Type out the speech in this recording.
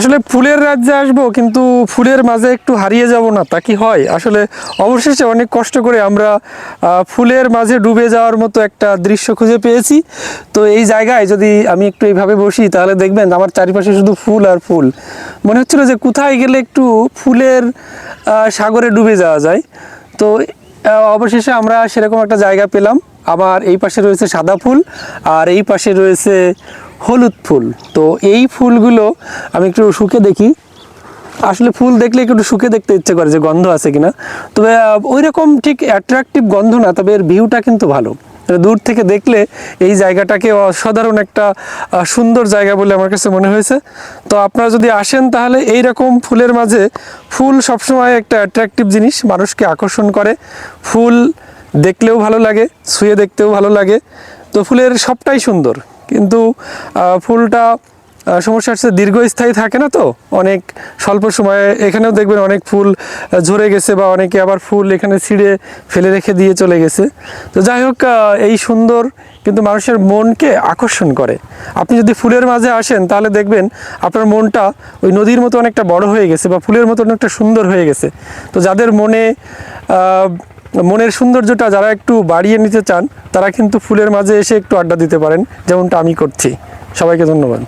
আসলে ফুলের রাজ্যে আসব, কিন্তু ফুলের মাঝে একটু হারিয়ে যাব না, তা কি হয়? আসলে অবশেষে অনেক কষ্ট করে আমরা ফুলের মাঝে ডুবে যাওয়ার মতো একটা দৃশ্য খুঁজে পেয়েছি। তো এই জায়গায় যদি আমি একটু এইভাবে বসি, তাহলে দেখবেন আমার চারিপাশে শুধু ফুল আর ফুল। মনে হচ্ছিল যে কোথায় গেলে একটু ফুলের সাগরে ডুবে যাওয়া যায়। তো অবশেষে আমরা সেরকম একটা জায়গা পেলাম। আমার এই পাশে রয়েছে সাদা ফুল, আর এই পাশে রয়েছে হলুদ ফুল। তো এই ফুলগুলো আমি একটু শুকে দেখি। আসলে ফুল দেখলে একটু শুকে দেখতে ইচ্ছে করে যে গন্ধ আছে কিনা। তবে ওই রকম ঠিক অ্যাট্রাকটিভ গন্ধ না, তবে এর ভিউটা কিন্তু ভালো। দূর থেকে দেখলে এই জায়গাটাকে অসাধারণ একটা সুন্দর জায়গা বলে আমার কাছে মনে হয়েছে। তো আপনারা যদি আসেন তাহলে এই রকম ফুলের মাঝে ফুল সবসময় একটা অ্যাট্রাকটিভ জিনিস, মানুষকে আকর্ষণ করে। ফুল দেখলেও ভালো লাগে, ছুঁয়ে দেখতেও ভালো লাগে। তো ফুলের সবটাই সুন্দর। কিন্তু ফুলটা সমস্যা হচ্ছে দীর্ঘস্থায়ী থাকে না তো? অনেক স্বল্প সময়ে এখানেও দেখবেন অনেক ফুল ঝরে গেছে বা অনেকে আবার ফুল এখানে ছিঁড়ে ফেলে রেখে দিয়ে চলে গেছে। তো যাই হোক এই সুন্দর কিন্তু মানুষের মনকে আকর্ষণ করে। আপনি যদি ফুলের মাঝে আসেন, তাহলে দেখবেন আপনার মনটা ওই নদীর মতো অনেকটা বড় হয়ে গেছে বা ফুলের মতো অনেকটা সুন্দর হয়ে গেছে। তো যাদের মনে মনের সৌন্দর্যটা যারা একটু বাড়িয়ে নিতে চান, তারা কিন্তু ফুলের মাঝে এসে একটু আড্ডা দিতে পারেন, যেমনটা আমি করছি। সবাইকে ধন্যবাদ।